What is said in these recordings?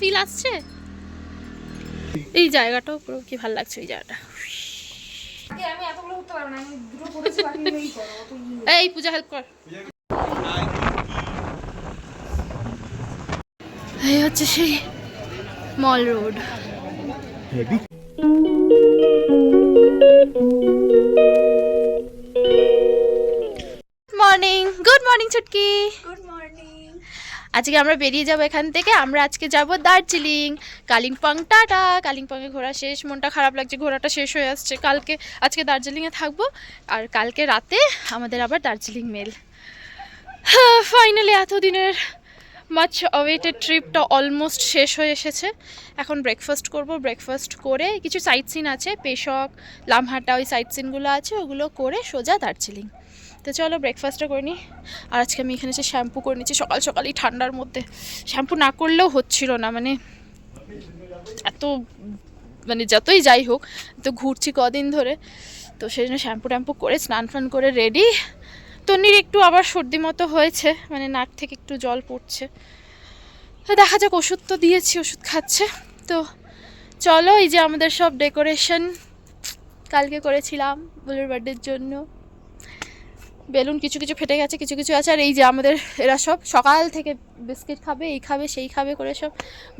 Feel আসছে? এই জায়গাটাও পুরো কি ভালো লাগছে এই জায়গাটা। এই পূজা হেল্প কর। এই হচ্ছে সেই mall road morning good morning Chhutki good আজকে আমরা বেরিয়ে যাব এখান থেকে। আমরা আজকে যাব দার্জিলিং। কালিম্পং, টাটা। কালিম্পংয়ে ঘোরা শেষ। মনটা খারাপ লাগছে, ঘোরাটা শেষ হয়ে আসছে। কালকে, আজকে দার্জিলিংয়ে থাকব। আর কালকে রাতে আমাদের আবার দার্জিলিং মেল। ফাইনালি এতদিনের মাচ অওয়েটেড ট্রিপটা অলমোস্ট শেষ হয়ে এসেছে। এখন ব্রেকফাস্ট করব। ব্রেকফাস্ট করে কিছু সাইট সিন আছে। পেশক, লামহাটা, ওই সাইট সিনগুলো আছে, ওগুলো করে সোজা দার্জিলিং। তো চলো ব্রেকফাস্টটা করে নিই আর আজকে আমি এখানে এসে শ্যাম্পু করে নিচ্ছি সকাল সকালই ঠান্ডার মধ্যে। শ্যাম্পু না করলেও হচ্ছিল না মানে এত মানে যতই যাই হোক, তো ঘুরছি কদিন ধরে। তো সেই জন্য শ্যাম্পু ট্যাম্পু করে, স্নান ফান করে রেডি তন্নির একটু আবার সর্দি মতো হয়েছে মানে নাক থেকে একটু জল পড়ছে। তো দেখা যাক, ওষুধ তো দিয়েছি, ওষুধ খাচ্ছে। তো চলো, এই যে আমাদের সব ডেকোরেশন কালকে করেছিলাম, বুলুর বার্থডের জন্য। বেলুন কিছু কিছু ফেটে গেছে, কিছু কিছু আছে, আর এই যে আমাদের এরা সব সকাল থেকে বিস্কিট খাবে, এই খাবে, সেই খাবে করে সব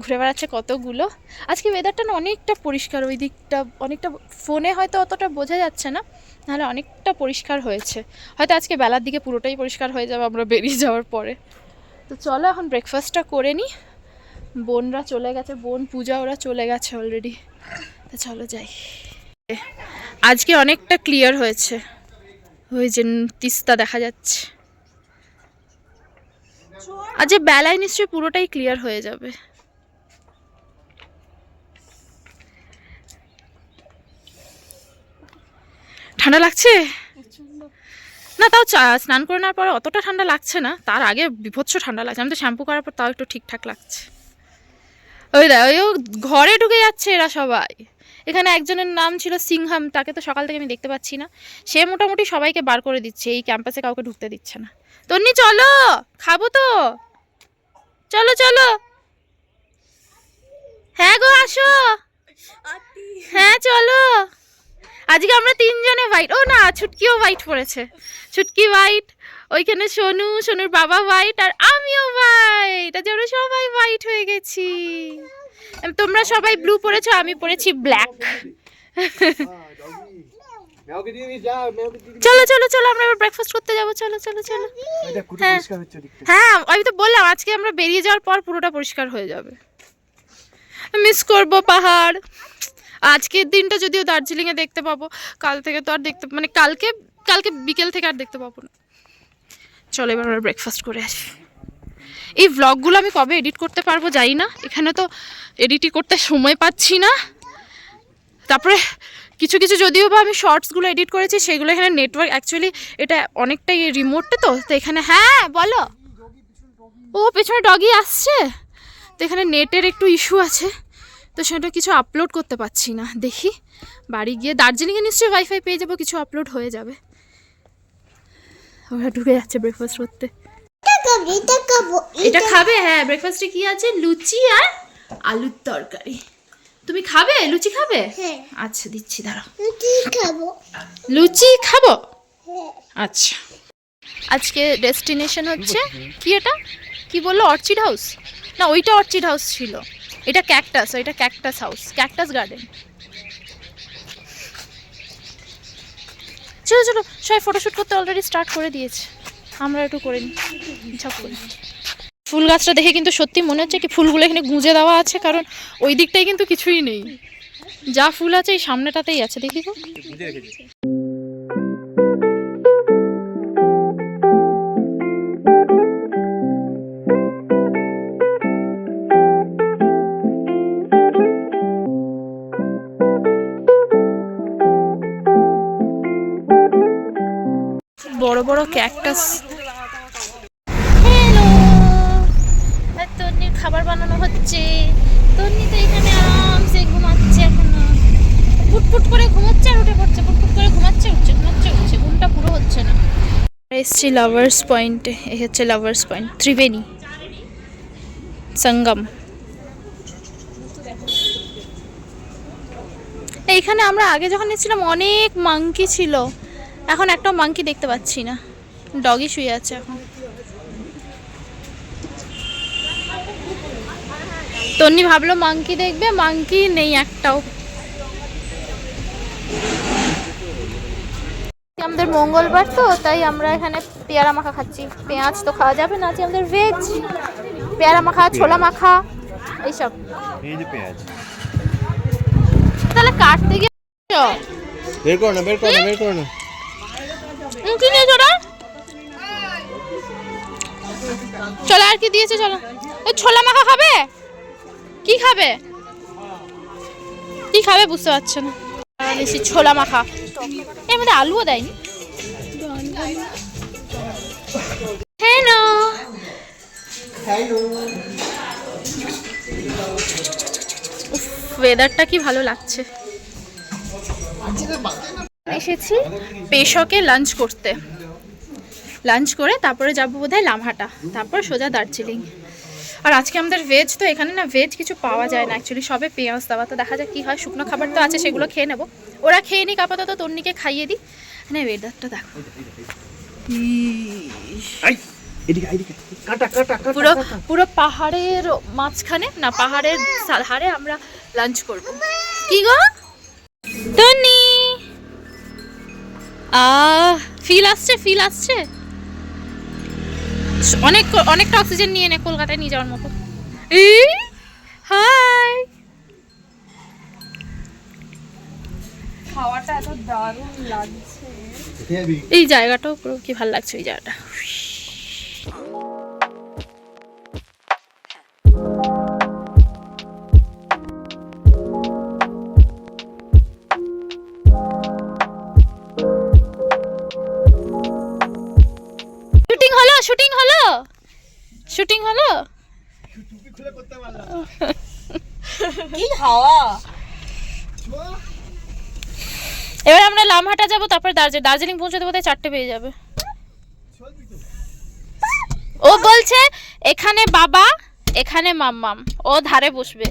ঘুরে বেড়াচ্ছে কতগুলো। আজকে ওয়েদারটা না অনেকটা পরিষ্কার, ওই দিকটা অনেকটা ফোনে হয়তো অতটা বোঝা যাচ্ছে না, নাহলে অনেকটা পরিষ্কার হয়েছে। হয়তো আজকে বেলার দিকে পুরোটাই পরিষ্কার হয়ে যাবে, আমরা বেরিয়ে যাওয়ার পরে। তো চলো এখন ব্রেকফাস্টটা করে নিই বোনরা চলে গেছে, বোন, পূজা, ওরা চলে গেছে অলরেডি তো চলো যাই। আজকে অনেকটা ক্লিয়ার হয়েছে। ওই যে তিস্তা দেখা যাচ্ছে। আজ যে বেলায় নিশ্চয়ই পুরোটাই ক্লিয়ার হয়ে যাবে। ঠান্ডা লাগছে? না, তাও স্নান করে নেওয়ার পরে অতটা ঠান্ডা লাগছে না, তার আগে বিভৎস ঠান্ডা লাগছে। আমি তো শ্যাম্পু করার পর তাও একটু ঠিকঠাক লাগছে। ওই দেখ, ওই ঘরে ঢুকে যাচ্ছে এরা সবাই। এখানে একজনের নাম ছিল সিংহাম তাকে তো সকাল থেকে আমি দেখতে পাচ্ছি না। সে মোটামুটি সবাইকে বার করে দিচ্ছে এই ক্যাম্পাসে কাউকে ঢুকতে দিচ্ছে না। তন্নি চলো! খাব তো! চলো চলো! হ্যাঁ গো আসো! হ্যাঁ চলো! আজকে আমরা তিনজনে হোয়াইট ও না ছুটকিও হোয়াইট পড়েছে। ছুটকি হোয়াইট ওইখানে সোনু সোনুর বাবা হোয়াইট আর আমিও হোয়াইট আজ আমরা সবাই হোয়াইট হয়ে গেছি। তোমরা সবাই ব্লু পরেছো আমি পরেছি ব্ল্যাক। চলো চলো চলো আমরা এবার ব্রেকফাস্ট করতে যাব চলো চলো চলো। হ্যাঁ। হ্যাঁ আমি তো বললাম আজকে আমরা বেরিয়ে যাওয়ার পর পুরোটা পরিষ্কার হয়ে যাবে। মিস করব পাহাড়। আজকের দিনটা যদিও দার্জিলিংয়ে দেখতে পাবো কাল থেকে তো আর দেখতে মানে কালকে কালকে বিকেল থেকে আর দেখতে পাবো না। চলো এবার আমরা ব্রেকফাস্ট করে আসি। এই ভ্লগগুলো আমি কবে এডিট করতে পারব জানি না। এখানে তো এডিটই করতে সময় পাচ্ছি না। তারপরে কিছু কিছু যদিও বা আমি শর্টসগুলো এডিট করেছি, সেগুলো এখানে নেটওয়ার্ক অ্যাকচুয়ালি এটা অনেকটাই রিমোটটা তো তো এখানে হ্যাঁ বলো। ও, পেছনে ডগি আসছে। তো এখানে নেটের একটু ইস্যু আছে। তো সেটা কিছু আপলোড করতে পারছি না। দেখি, বাড়ি গিয়ে দার্জিলিংয়ে নিশ্চয়ই ওয়াইফাই পেয়ে যাব, কিছু আপলোড হয়ে যাবে। ওরা ঢুকে যাচ্ছে ব্রেকফাস্ট করতে। এটা খাব এটা খাবে হ্যাঁ ব্রেকফাস্টে কি আছে? লুচি আর আলুর তরকারি। তুমি খাবে? লুচি খাবে? হ্যাঁ। আচ্ছা দিচ্ছি দাঁড়াও। রুটি খাব। লুচি খাব? হ্যাঁ। আচ্ছা। আজকে ডেস্টিনেশন হচ্ছে কি এটা? কি বলল? অর্চিড হাউস না ওইটা অর্চিড হাউস ছিল। এটা ক্যাকটাস ওইটা ক্যাকটাস হাউস ক্যাকটাস গার্ডেন চলো চলো সবাই ফটোশ্যুট করতে অলরেডি স্টার্ট করে দিয়েছে। আমরা একটু করে নিই। ঝপ করে ফুল গাছটা দেখে কিন্তু সত্যি মনে হচ্ছে কি ফুলগুলো এখানে গুঁজে দেওয়া আছে, কারণ ওই দিকটাই কিন্তু কিছুই নেই। যা ফুল আছে এই সামনেটাতেই আছে, দেখি তো। বড় বড় ক্যাকটাস এসছি লাভার্স পয়েন্ট এ। হচ্ছে লাভার্স পয়েন্ট ত্রিবেণী, সঙ্গম। এইখানে আমরা আগে যখন এসেছিলাম অনেক মাংকি ছিল। এখন একটা মাংকি দেখতে পাচ্ছি না। ডগি শুয়ে আছে এখন। তন্নি ভাবলো মাংকি দেখবে মাংকি নেই একটাও। আমাদের মঙ্গলবার তো তাই আমরা এখানে পেয়ারা মাখা খাচ্ছি। পেঁয়াজ তো খাওয়া যাবে না আজকে আমাদের ভেজ পেয়ারা মাখা ছোলা মাখা এইসব। এই যে পেঁয়াজ। তাহলে কাটতে গিয়ে বের করো না বের করো না বের করো না। কি নিয়েছো ওটা চলো আর কি দিয়েছে চলো। ছোলা মাখা খাবে? কি খাবে? কি খাবে বুঝতে পারছ না। আর ছোলা মাখা। এর মধ্যে আলুও দেয়নি। হ্যালো। ওয়েদারটা কি ভালো লাগছে। এসেছি পেশকে লাঞ্চ করতে। লাঞ্চ করে তারপরে যাব বোধহয় লামহাটা, তারপর সোজা দার্জিলিং। আর আজকে আমাদের ভেজ তো এখানে না ভেজ কিছু পাওয়া যায় না অ্যাকচুয়ালি সবে পেঁয়াজ দেওয়া। তো দেখা যাক কী হয় শুকনো খাবার তো আছে সেগুলো খেয়ে নেব। ওরা খেয়ে নিক আপাতত তন্নিকে খাইয়ে দিই। হ্যাঁ ওয়েদারটা দেখো। পুরো পুরো পাহাড়ের মাঝখানে না পাহাড়ের ধারে আমরা লাঞ্চ করব। কি গো? টনি আ ফিল আসছে ফিল আসছে? অনেক অনেকটা অক্সিজেন নিয়ে নে কলকাতায় নিয়ে যাওয়ার মতো। এই হাই! খাওয়াটা এত দারুণ লাগছে। এই জায়গাটাও পুরো কি ভালো লাগছে ওই জায়গাটা। কি হাওয়া এবার আমরা লামহাটা যাব তারপর দার্জিলিং দার্জিলিং পৌঁছাতে বোধহয় চারটে পেয়ে যাবে। ও বলছে এখানে বাবা এখানে মাম্মাম। ও ধারে বসবে।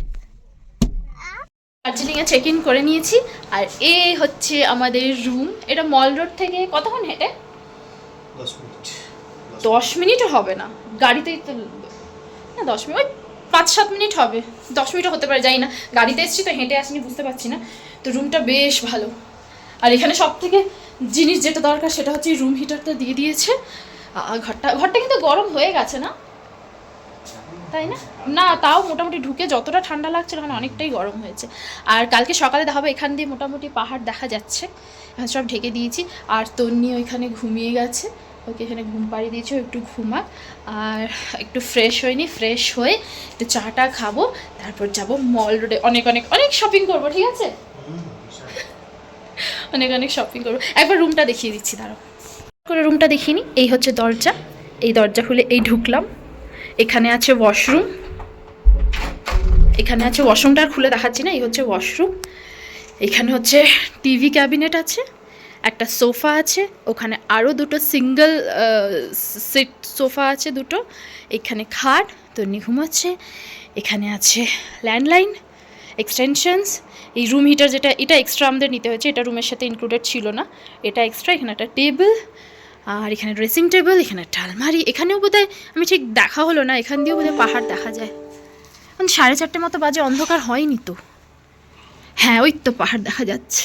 দার্জিলিং এ চেক ইন করে নিয়েছি আর এ হচ্ছে আমাদের রুম এটা মল রোড থেকে কতক্ষণ হেঁটে? 10 মিনিট। দশ মিনিটও হবে না। গাড়িতেই তো না দশ মিনিট পাঁচ সাত মিনিট হবে, দশ মিনিটও হতে পারে যাই না। গাড়িতে এসেছি তো, হেঁটে আসিনি, বুঝতে পারছি না। তো রুমটা বেশ ভালো। আর এখানে সব থেকে জিনিস যেটা দরকার, সেটা হচ্ছে রুম হিটারটা দিয়ে দিয়েছে। ঘরটা ঘরটা কিন্তু গরম হয়ে গেছে না? তাই না? না, তাও মোটামুটি ঢুকে যতটা ঠান্ডা লাগছে তখন অনেকটাই গরম হয়েছে। আর কালকে সকালে দেখাবো এখান দিয়ে মোটামুটি পাহাড় দেখা যাচ্ছে। সব ঢেকে দিয়েছি। আর তন্নি ওইখানে ঘুমিয়ে গেছে। ওকে এখানে ঘুম পাড়িয়ে দিয়েছি একটু ঘুমাক। আর একটু ফ্রেশ হয়নি ফ্রেশ হয়ে একটু চাটা খাব, তারপর যাব মল রোডে অনেক অনেক অনেক শপিং করব, ঠিক আছে? অনেক অনেক শপিং করব। একবার রুমটা দেখিয়ে দিচ্ছি, দাঁড়াও। করে রুমটা দেখিনি এই হচ্ছে দরজা। এই দরজা খুলে এই ঢুকলাম। এখানে আছে ওয়াশরুম এখানে আছে ওয়াশরুমটা খুলে দেখাচ্ছি না, এই হচ্ছে ওয়াশরুম এখানে হচ্ছে টিভি ক্যাবিনেট আছে। একটা সোফা আছে, ওখানে আরও দুটো সিঙ্গেল সিট সোফা আছে দুটো। এখানে খাট তন্নি ঘুমাচ্ছে এখানে আছে ল্যান্ডলাইন, এক্সটেনশনস। এই রুম হিটার যেটা, এটা এক্সট্রা আমাদের নিতে হয়েছে, এটা রুমের সাথে ইনক্লুডেড ছিল না। এটা এক্সট্রা এখানে একটা টেবিল, আর এখানে ড্রেসিং টেবিল এখানে একটা আলমারি। এখানেও বোধহয়, আমি ঠিক দেখা হলো না, এখান দিয়েও বোধহয় পাহাড় দেখা যায়। সাড়ে চারটে মতো বাজে অন্ধকার হয়নি তো। হ্যাঁ ওই তো পাহাড় দেখা যাচ্ছে।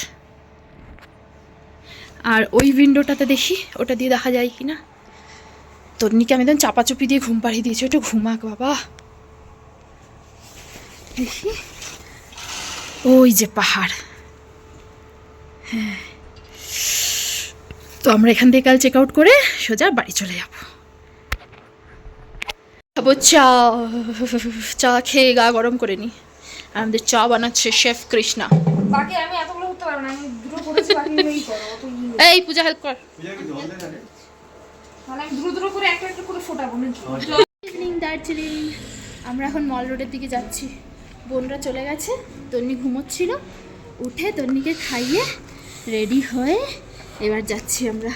আর ওই উইন্ডোটাতে দেখি, ওটা দিয়ে দেখা যায় কি না? তন্নিকে আমি একদম চাপাচুপি দিয়ে ঘুম পাড়িয়ে দিয়েছি একটু ঘুমাক বাবা। দেখি। ওই যে পাহাড়। হ্যাঁ। তো আমরা এখান থেকে কাল চেক আউট করে সোজা বাড়ি চলে যাব। খাব চা চা খেয়ে গা গরম করে নি। আমাদের চা বানাচ্ছে শেফ কৃষ্ণা। বাকি আমি এতগুলো উঠতে পারব না, আমি দুটো করেছি, বাকি করো। এই পূজা হেল্প কর। দার্জিলিং আমরা এখন মল রোডের দিকে যাচ্ছি। বোনরা চলে গেছে তন্নি ঘুমোচ্ছিল। উঠে তন্নিকে খাইয়ে রেডি হয়ে এবার যাচ্ছি আমরা।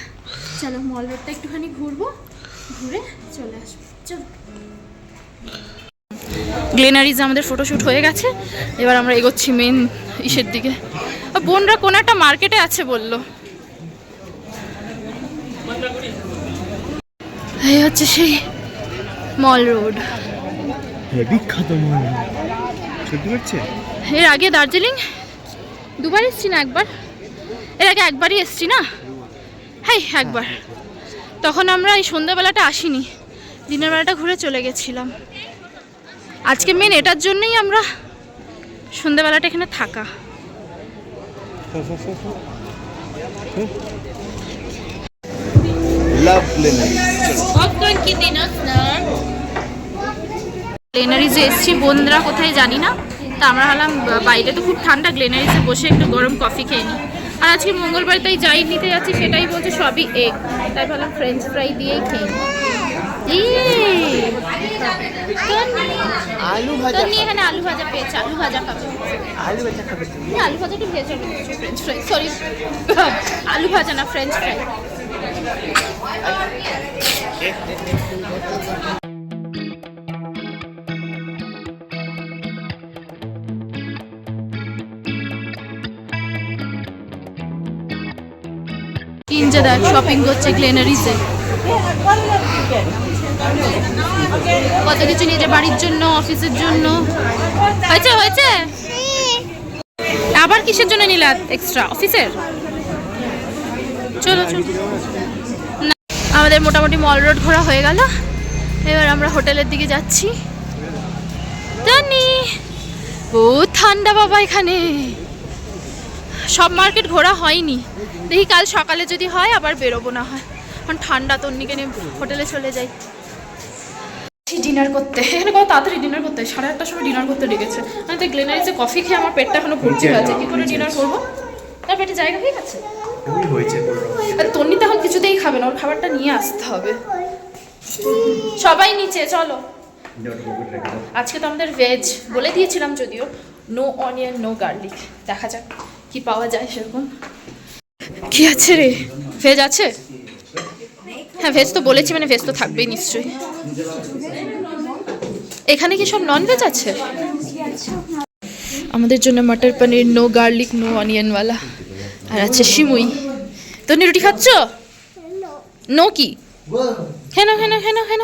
চলো মল রোডটা একটুখানি ঘুরবো ঘুরে চলে আসব। চলো। গ্লেনারিজে আমাদের ফটোশ্যুট হয়ে গেছে। এবার আমরা এগোচ্ছি মেন ইসের দিকে। বোনরা কোন একটা মার্কেটে আছে বলল। এই হচ্ছে সেই মল রোড বিখ্যাত মল সত্যি এর আগে দার্জিলিং? দুবার এসছি না একবার। এর আগে একবারই এসছি না? হ্যাঁ একবার। তখন আমরা এই সন্ধ্যাবেলাটা আসিনি। দিনের বেলাটা ঘুরে চলে গেছিলাম। আজকে মেন এটার জন্যই আমরা সন্ধ্যাবেলাটা এখানে থাকা। লাভ লেনারি গ্লেনারিজে এসছি বোনরা কোথায় জানি না তা আমরা হলাম বাইরে তো খুব ঠান্ডা গ্লেনারিজে বসে একটু গরম কফি খেয়ে নিই। আর আজকে মঙ্গলবার তাই যাই নিতে যাচ্ছি সেটাই বলছে সবই এগ তাই ভাবলাম ফ্রেঞ্চ ফ্রাই দিয়েই খেয়ে ইয়ে! আলু নিয়ে এখানে আলু ভাজা পেয়েছে আলু ভাজা খাবে। আলু ভাজা খাবে আলু ভাজা একটু ভেজে ফ্রেঞ্চ ফ্রাই সরি আলু ভাজা না ফ্রেঞ্চ ফ্রাই দেখ শপিং করছে গ্লেনারিজে কত কিছু নিয়েছে বাড়ির জন্য অফিসের জন্য? হয়েছে হয়েছে? আবার কিসের জন্য নিলে এক্সট্রা অফিসের চলো চলো। আমাদের মোটামুটি মল রোড ঘোরা হয়ে গেল। এবার আমরা হোটেলের দিকে যাচ্ছি। জানি ও ঠান্ডা বাবা এখানে। সব মার্কেট ঘোরা হয়নি। দেখি কাল সকালে যদি হয় আবার বেরোবো না হয়। কারণ ঠান্ডা তন্নিকে নিয়ে হোটেলে চলে যাই। ডিনার করতে এখানে কত তাড়াতাড়ি ডিনার করতে হয়? সাড়ে আটটার সময় ডিনার করতে ডেকেছে। আমি তো গ্লেনারিতে কফি খেয়ে আমার পেটটা এখনও ভর্তি হয়ে আছে কি করে ডিনার করব? তার পেটে জায়গা হয়ে গেছে? হয়েছে তন্নি এখন খাবে না ওর খাবারটা নিয়ে আসতে হবে। সবাই নিচে, চলো। আজকে তো আমাদের ভেজ বলে দিয়েছিলাম যদিও। নো অনিয়ন নো গার্লিক দেখা যাক কি পাওয়া যায় সেরকম। কি আছে রে? ভেজ আছে? হ্যাঁ ভেজ তো বলেছি মানে ভেজ তো থাকবেই নিশ্চয়ই। এখানে কি সব নন ভেজ আছে? আমাদের জন্য matar paneer no garlic no অনিয়নওয়ালা আর আছে সিমুই তন্নি রুটি খাচ্ছ? নো কি হেন হেন হেন হেন